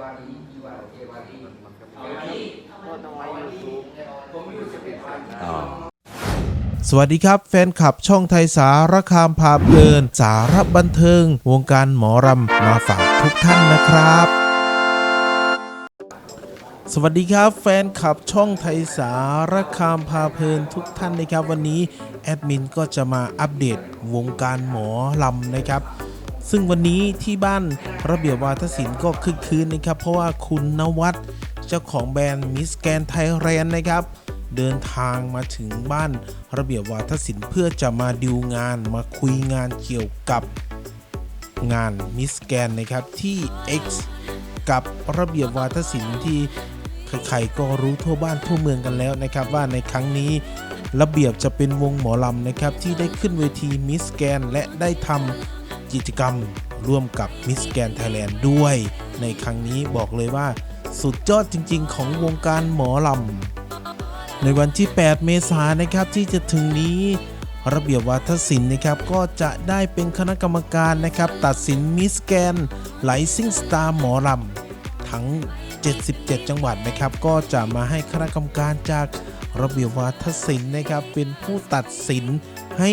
วารีอีวาเกวารีเกวารีก็ต้องไว้ยูทูบผมอยู่สิบเอ็ดวันอ๋อสวัสดีครับ แฟนคลับช่องไทยสารคามพาเพลิน สารบันเทิง วงการหมอรำมาฝากทุกท่านนะครับ สวัสดีครับ แฟนคลับช่องไทยสารคามพาเพลินทุกท่านนะครับ วันนี้แอดมินก็จะมาอัปเดตวงการหมอลำนะครับ ซึ่งวันนี้ที่บ้านระเบียบวาทศิลป์ก็คึกคืนนะครับ เพราะว่าคุณนวัดเจ้าของแบรนด์มิสแกนไทยแลนด์นะครับ เดินทางมาถึงบ้านระเบียบวาทศิลป์เพื่อจะมาดิวงานมาคุยงานเกี่ยวกับงานมิสแกนนะครับที่ X กับระเบียบวาทศิลป์ที่ใครๆก็รู้ทั่วบ้านทั่วเมืองกันแล้วนะครับ ว่าในครั้งนี้ระเบียบจะเป็นวงหมอลำนะครับที่ได้ขึ้นเวทีมิสแกนและได้ทำ กิจกรรมร่วมกับมิสแกนไทยแลนด์ด้วย ในครั้งนี้บอกเลยว่า สุดยอดจริง ๆ ของวงการหมอลำในวันที่ 8 เมษายนนะครับที่จะถึงนี้ ระเบียบวัฒนศิลป์นะครับก็จะได้เป็นคณะกรรมการนะครับ ตัดสินมิสแกนไลซิ่งสตาร์หมอลำทั้ง 77 จังหวัดนะครับ ก็จะมาให้คณะกรรมการจากระเบียบวัฒนศิลป์นะครับ เป็นผู้ตัดสินให้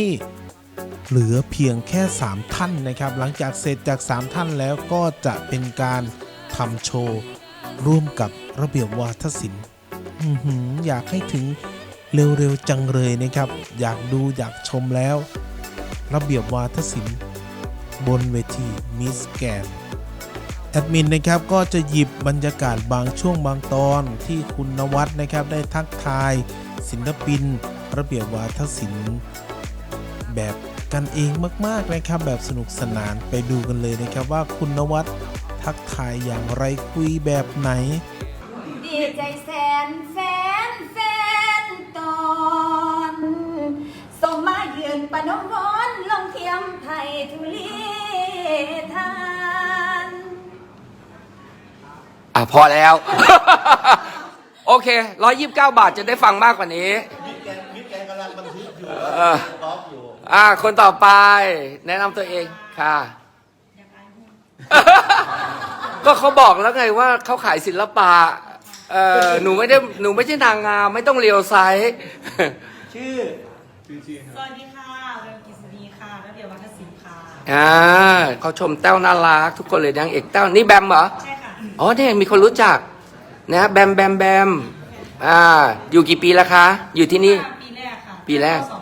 เหลือเพียงแค่ 3 ท่านนะครับ หลังจากเสร็จจาก 3 ท่านแล้วก็จะเป็นการทำโชว์ ร่วมกับระเบียบวาทศิลป์อยากให้ถึงเร็วๆจังเลยนะครับ อยากดูอยากชมแล้ว ระเบียบวาทศิลป์บนเวทีมิสแกนแอดมินนะครับก็จะหยิบบรรยากาศบางช่วงบางตอนที่คุณนวัดนะครับได้ทักทายศิลปิน ระเบียบวาทศิลป์แบบ กันเองมากๆนะครับแบบสนุกสนานไปดูกันเลยนะครับว่าคุณนวัดทักทายอย่างไรคุยแบบไหน ดีใจแสนแฟนแฟนตอนส่งมาเยือนปนมร้อนลงเทียมไทยทุลีทานอะพอแล้ว โอเคร้อยยี่สิบเก้าบาทจะได้ฟังมากกว่านี้ มิสแกนมิสแกนกำลังบันทึกอยู่ เออท็ อปอยู่อะคนต่อไป แนะนำตัวเองค่ะ ก็เขาบอกแล้วไงว่าเขาขายศิลปะ เออหนูไม่ได้หนูไม่ใช่นางงามไม่ต้องเลียวไซส์ชื่อสวัสดีค่ะเรนกิษณีค่ะระเบียบวัฒนศิลป์ค่ะอ่าเขาชมแต้วน่ารักทุกคนเลยนางเอกแต้วนี่แบมเหรอ ใช่ค่ะอ๋อเนี่ยมีคนรู้จัก นะแบมแบมแบมอ่า อยู่กี่ปีแล้วคะ อยู่ที่นี่ ปีแรกค่ะปีแรกสองปีแล้ว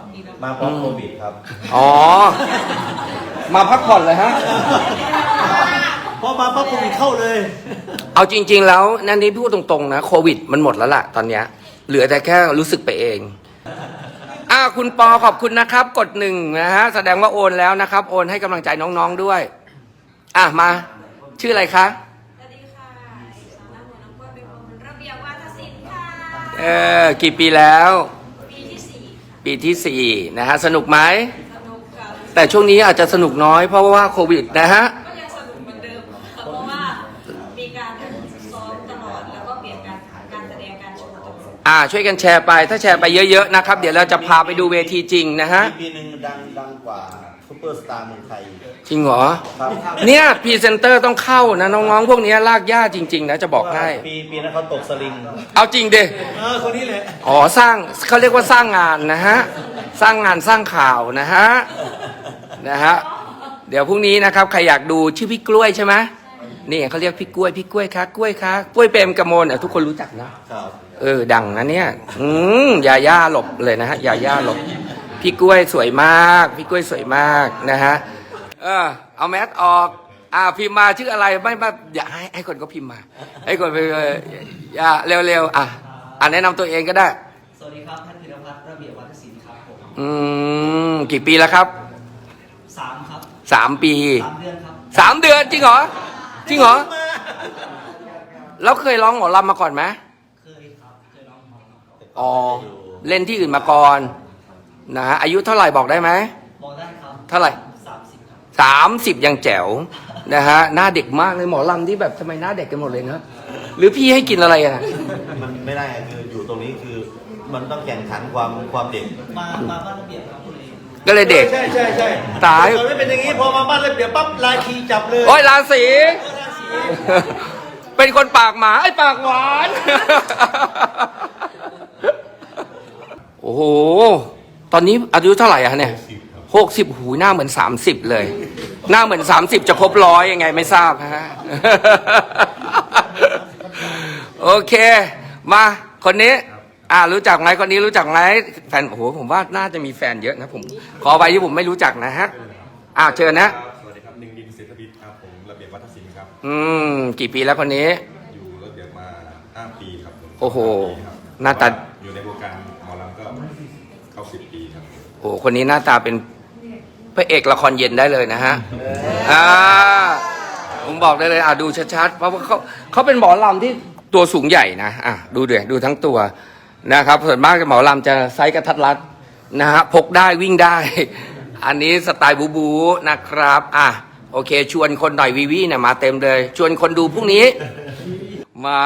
มาพร้อมโควิดครับ อ๋อ มาพักผ่อนเลยฮะ พอมาปั๊บโควิดเข้าเลย เอาจริง ๆ แล้วนั่นนี่พูดตรงๆนะโควิดมันหมดแล้วล่ะตอนเนี้ยเหลือแต่แค่รู้สึกไปเองอ่าคุณปอขอบคุณนะครับ กดหนึ่งนะฮะ แสดงว่าโอนแล้วนะครับ โอนให้กำลังใจน้องๆด้วย อะมา ชื่ออะไรคะ สวัสดีค่ะสาวน้ำหมอน้ำกล้วยเป็นคนระเบียบวัฒนศิลป์ค่ะ เออ กี่ปีแล้วปีที่สี่ค่ะ ปีที่สี่นะฮะ สนุกไหมสนุกค่ะแต่ช่วงนี้อาจจะสนุกน้อยเพราะว่าโควิดนะฮะ ก็ยังสนุกเหมือนเดิมค่ะเพราะว่ามีการซ้อมตลอดแล้วก็เปลี่ยนการการแสดงการโชว์ตลอดอ่า ช่วยกันแชร์ไป ถ้าแชร์ไปเยอะๆนะครับ เดี๋ยวเราจะพาไปดูเวทีจริงนะฮะ ปีปีหนึ่งดังดังกว่า ซูเปอร์สตาร์เมืองไทยจริงเหรอ ครับเนี่ยพรีเซนเตอร์ต้องเข้านะน้องๆ พวกนี้ลากย่าจริง ๆ นะจะบอกให้ปีปีนั้นเขาตกสลิงเอาจริงดิเออคนนี้แหละอ๋อสร้างเขาเรียกว่าสร้างงานนะฮะสร้างงานสร้างข่าวนะฮะนะฮะเดี๋ยวพรุ่งนี้นะครับใครอยากดูชื่อพี่กล้วยใช่ไหมนี่เขาเรียกพี่กล้วยพี่กล้วยคะกล้วยคะกล้วยเปรมกมลอะทุกคนรู้จักนะ ครับ เออดังนะเนี่ย อืมยาย่าหลบเลยนะฮะยาย่าหลบ พี่กล้วยสวยมาก พี่กล้วยสวยมากนะฮะเออเอาแมสออก อ่าพิมพ์มาชื่ออะไรไม่ไม่อย่าให้ให้คนก็พิมพ์มา ให้คนไปเอออย่าเร็วๆอะอ่าแนะนำตัวเองก็ได้ สวัสดีครับท่านธีรพัฒน์ระเบียบวัฒนศิลป์ครับผมอืมกี่ปีแล้วครับสามครับสามปีสามเดือนครับสามเดือนจริงเหรอจริงเหรอแล้วเคยร้องหมอลำมาก่อนไหมเคยครับเคยร้องหมอครับอ๋อเล่นที่อื่นมาก่อน นะฮะอายุเท่าไหร่บอกได้ไหมบอกได้ครับเท่าไหร่สามสิบครับสามสิบยังแจ๋วนะฮะหน้าเด็กมากเลยหมอลำที่แบบทำไมหน้าเด็กกันหมดเลยนะหรือพี่ให้กินอะไรอะมันไม่ได้อะคืออยู่ตรงนี้คือมันต้องแข่งขันความความเด็กมามาบ้านระเบียบครับคุณเองก็เลยเด็ก ใช่ใช่ใช่ตาย แต่ก่อนไม่เป็นอย่างนี้พอมาบ้านระเบียบปั๊บลายคีย์จับเลยโอ้ยราศีเป็นคนปากหมาไอ้ปากหวาน โอ้โห ตอนนี้อายุเท่าไหร่อะเนี่ยหกสิบหูหน้าเหมือนสามสิบเลย หน้าเหมือนสามสิบจะครบร้อยยังไงไม่ทราบฮะโอเค มาคนนี้ อ่ารู้จักไหมคนนี้รู้จักไหมแฟนโอ้โหผมว่าน่าจะมีแฟนเยอะนะผม ขอไปที่ผมไม่รู้จักนะฮะอ่าเชิญนะสวัสดีครับหนึ่งดินเศรษฐบิดครับผมระเบียบวัฒนศิลป์ครับอืมกี่ปีแล้วคนนี้ อยู่ระเบียบมา5ปีครับผมโอ้โหปีครับหน้าตาอยู่ในวงการหมอลำก็ เข้าสิบปีครับโอ้โหคนนี้หน้าตาเป็นพระเอกละครเย็นได้เลยนะฮะอ่าผมบอกได้เลยอะดูชัดๆเพราะว่าเขาเขาเป็นหมอลำที่ตัวสูงใหญ่นะอะดูเดี๋ยวดูทั้งตัวนะครับส่วนมากหมอลำจะไซส์กระทัดรัดนะฮะพกได้วิ่งได้ อันนี้สไตล์บูบูนะครับ อะโอเค ชวนคนหน่อยวีวีเนี่ยมาเต็มเลย ชวนคนดูพรุ่งนี้ มา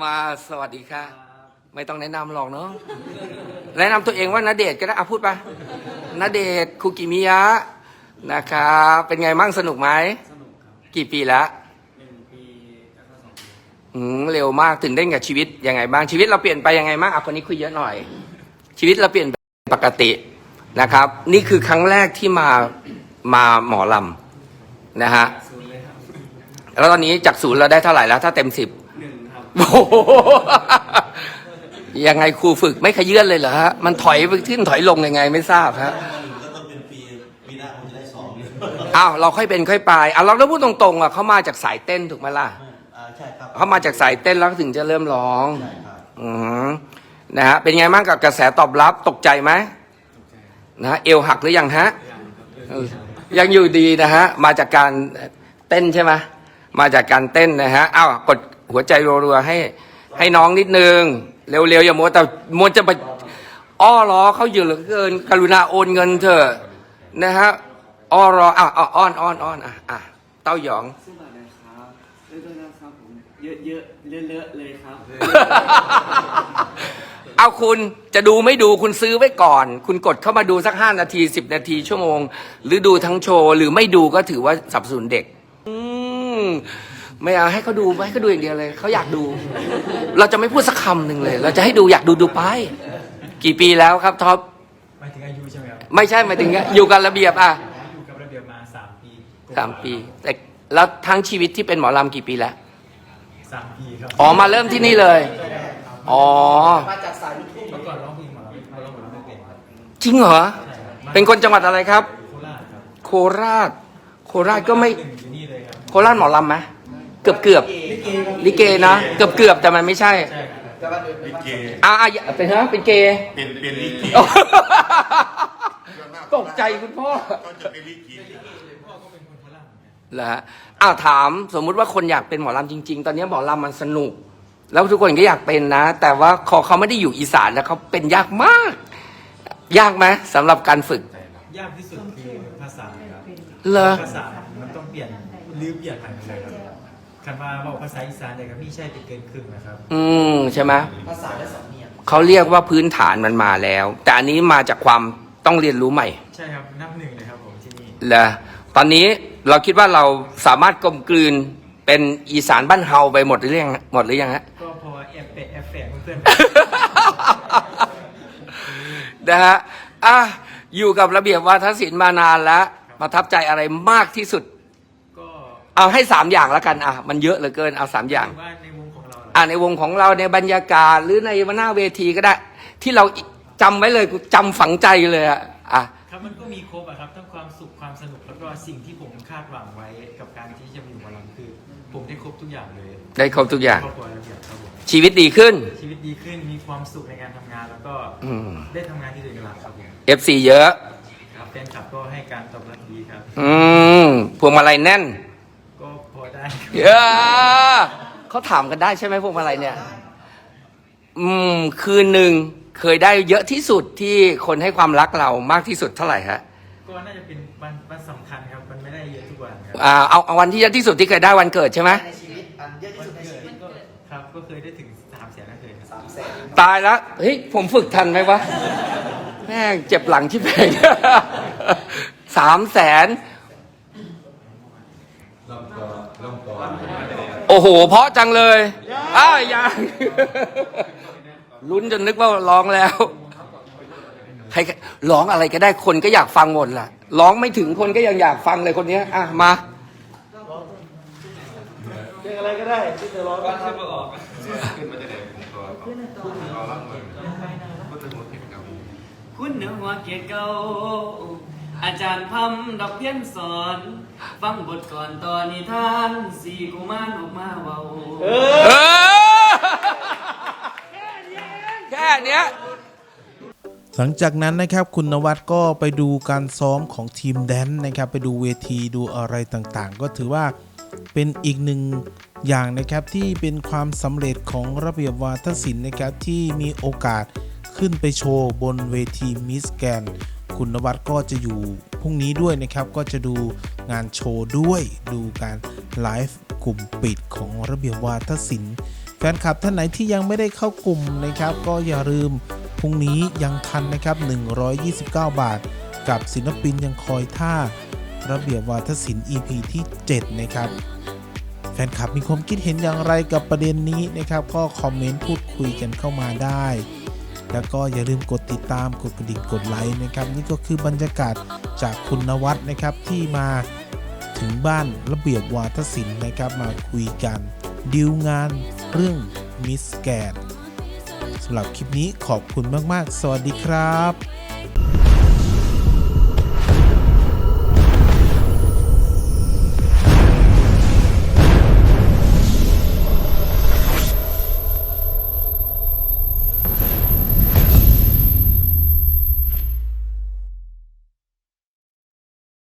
มาสวัสดีค่ะ ไม่ต้องแนะนำหรอกเนาะแนะนำตัวเองว่านาเดชน์ก็ได้อะพูดไปนาเดชน์คุกิมิยะนะครับเป็นไงมั่งสนุกไหมสนุกครับกี่ปีแล้วหนึ่งปีแล้วก็สองปีอืมเร็วมากถึงได้กับชีวิตยังไงบ้างชีวิตเราเปลี่ยนไปยังไงบ้างอะคนนี้คุยเยอะหน่อย ชีวิตเราเปลี่ยนเป็นปกตินะครับ นี่คือครั้งแรกที่มามาหมอลำนะฮะศูนย์เลยครับแล้วตอนนี้จากศูนย์เราได้เท่าไหร่แล้ว ถ้าเต็มสิบหนึ่งครับ โอ้โห ยังไงครูฝึกไม่ขยื่นเลยเหรอฮะ มันถอยไปขึ้นถอยลงยังไงไม่ทราบฮะก็ต้องเป็นปีปีหน้าผมจะได้สองเลยอ้าวเราค่อยเป็นค่อยไปอะเราต้องพูดตรงๆอะเขามาจากสายเต้นถูกไหมล่ะอ่าใช่ครับเขามาจากสายเต้นแล้วถึงจะเริ่มร้อง ใช่ครับอืมนะฮะเป็นไงบ้างกับกระแสตอบรับตกใจไหมนะฮะเอวหักหรือยังฮะเออยังอยู่ดีนะฮะมาจากการเต้นใช่ไหมมาจากการเต้นนะฮะอ้าวกดหัวใจรัวๆให้ให้น้องนิดนึง เร็วๆอย่ามัวแต่มัวจะไปอ้อล้อเขาเยอะเหลือเกิน กรุณาโอนเงินเถอะนะฮะอ้อรออะอะอ้อนอ้อนอ้อนอะอะเต้าหยองซื้อบัตรเลยครับเรื่อยๆนะครับผมเยอะๆเลอะๆเลยครับเอาคุณจะดูไม่ดูคุณซื้อไว้ก่อน คุณกดเข้ามาดูสักห้านาทีสิบนาทีชั่วโมง หรือดูทั้งโชว์ หรือไม่ดูก็ถือว่าสนับสนุนเด็ก อืม ไม่เอาให้เขาดูให้เขาดูอย่างเดียวเลยเขาอยากดู เราจะไม่พูดสักคำหนึ่งเลย เราจะให้ดูอยากดูดูไป กี่ปีแล้วครับท็อปหมายถึงอายุใช่ไหมครับไม่ใช่หมายถึงอยู่กันระเบียบอะอยู่กับระเบียบมาสามปีสามปี แต่แล้วทั้งชีวิตที่เป็นหมอลำกี่ปีแล้วสามปีครับอ๋อมาเริ่มที่นี่เลย อ๋อมาจากสายลูกทุ่งเมื่อก่อนร้องเพลงหมอลำมาร้องหมอลำไม่เป็นครับจริงเหรอใช่ครับเป็นคนจังหวัดอะไรครับ โคราชครับโคราช โคราชก็ไม่หนึ่งอยู่นี่เลยครับโคราชหมอลำไหม เกือบเกือบลิเกนะเกือบเกือบแต่มันไม่ใช่ใช่ครับแต่ว่าเดินไปลิบ้านเกอ่าอ่าอย่าเป็นฮะเป็นเกย์เป็นเป็นลิเกตกใจคุณพ่อก็จะเป็นลิเกพ่อก็เป็นคนโคราชเหมือนกันเหรอฮะอ้าวถามสมมุติว่าคนอยากเป็นหมอลำจริง ๆ ตอนนี้หมอลำมันสนุก แล้วทุกคนก็อยากเป็นนะ แต่ว่าขอเขาไม่ได้อยู่อีสานแล้วเขาเป็นยากมาก ยากไหมสำหรับการฝึก ยากที่สุดคือภาษาครับเหรอภาษามันต้องเปลี่ยนรื้อเปลี่ยนใหม่หมดเลยครับ คันมาบอกภาษาอีสานเนี่ยครับพี่ใช่ไปเกินครึ่งนะครับ อืมใช่ไหมภาษาและสำเนียงเขาเรียกว่าพื้นฐานมันมาแล้ว แต่อันนี้มาจากความต้องเรียนรู้ใหม่ใช่ครับนับหนึ่งเลยครับผมที่นี่เหรอตอนนี้เราคิดว่าเราสามารถกลมกลืนเป็นอีสานบ้านเฮาไปหมดหรือยังหมดหรือยังฮะ ก็พอแอบเปะแอบแฝงเพื่อนนะฮะอะอยู่กับระเบียบวาทศิลป์มานานแล้วประทับใจอะไรมากที่สุดๆก็ เอาให้สามอย่างแล้วกันอะมันเยอะเหลือเกินเอาสามอย่างถือว่าในมุมของเราล่ะอะในวงของเราในบรรยากาศหรือในหน้าเวทีก็ได้ ที่เราจำไว้เลยกูจำฝังใจเลยอะอะครับมันก็มีครบอะครับทั้งความสุขความสนุกแล้วก็สิ่งที่ผมคาดหวังไว้กับการที่จะมาอยู่หมอลำคือ ผมได้ครบทุกอย่างเลยได้ครบทุกอย่าง ครอบครัวระเบียบครับผมชีวิตดีขึ้น ชีวิตดีขึ้นมีความสุขในการทำงานแล้วก็อืม ได้ทำงานที่ตัวเองรักครับผม FC เยอะ ครับแฟนคลับก็ให้การตอบรับดีครับ อืมพวงมาลัยแน่นก็ พอได้เยอะเขาถามกันได้ใช่ไหมพวกอะไรเนี่ย อืม คืนหนึ่งเคยได้เยอะที่สุดที่คนให้ความรักเรามากที่สุดเท่าไหร่ฮะก็น่าจะเป็นวันวันสำคัญครับ มันไม่ได้เยอะทุกวันครับอ่าเอาเอาวันที่เยอะที่สุดที่เคยได้วันเกิดใช่ไหมในชีวิตอันเยอะที่วันสุดในเกิชีดวิตก็ครับ ก็เคยได้ถึงสามแสนนะเคยครับสามแสนตายแล้วเฮ้ยผมฝึกทันไหมวะแม่งเจ็บหลังชิบเพงสามแสน ลำตัวลำตัว โอ้โห เพราะจังเลยอ้าวยังลุ้นจนนึกว่าร้องแล้วใครร้องอะไรก็ได้คนก็อยากฟังหมดแหละร้องไม่ถึงคนก็ยังอยากฟังเลยคนเนี้ยอะมาเพลงอะไรก็ได้ที่จะร้องก็ขึ้นมาออกขึ้นมาจะได้ผมก็รอรับเงินก็จะหมดเก็บกับคุณเหนือหัวเกียรติเก่า อาจารย์พัมดอกเพี้ยนสอน ฟังบทก่อนตอนนิทานสี่กุมารออกมาเว้าเออแค่เนี้ย หลังจากนั้นนะครับคุณนวัดก็ไปดูการซ้อมของทีมแดนซ์นะครับ ไปดูเวทีดูอะไรต่างๆ ก็ถือว่าเป็นอีกหนึ่งอย่างนะครับที่เป็นความสำเร็จของระเบียบวาทศิลป์นะครับที่มีโอกาสขึ้นไปโชว์บนเวทีมิสแกน คุณนวัดก็จะอยู่พรุ่งนี้ด้วยนะครับ ก็จะดูงานโชว์ด้วย ดูการไลฟ์กลุ่มปิดของระเบียบวาทศิลป์แฟนคลับท่านไหนที่ยังไม่ได้เข้ากลุ่มนะครับ ก็อย่าลืมพรุ่งนี้ยังทันนะครับ 129 บาท กับศิลปินยังคอยท่า ระเบียบวาทศิลป์ EP ที่ 7 นะครับแฟนคลับมีความคิดเห็นอย่างไรกับประเด็นนี้นะครับ ก็คอมเมนต์พูดคุยกันเข้ามาได้ แล้วก็อย่าลืมกดติดตามกดกระดิ่งกดไลค์นะครับนี่ก็คือบรรยากาศจากคุณนวัดนะครับที่มาถึงบ้านระเบียบวาทศิลป์นะครับมาคุยกันดีลงานเรื่องมิสแกนสำหรับคลิปนี้ขอบคุณมาก ๆ สวัสดีครับ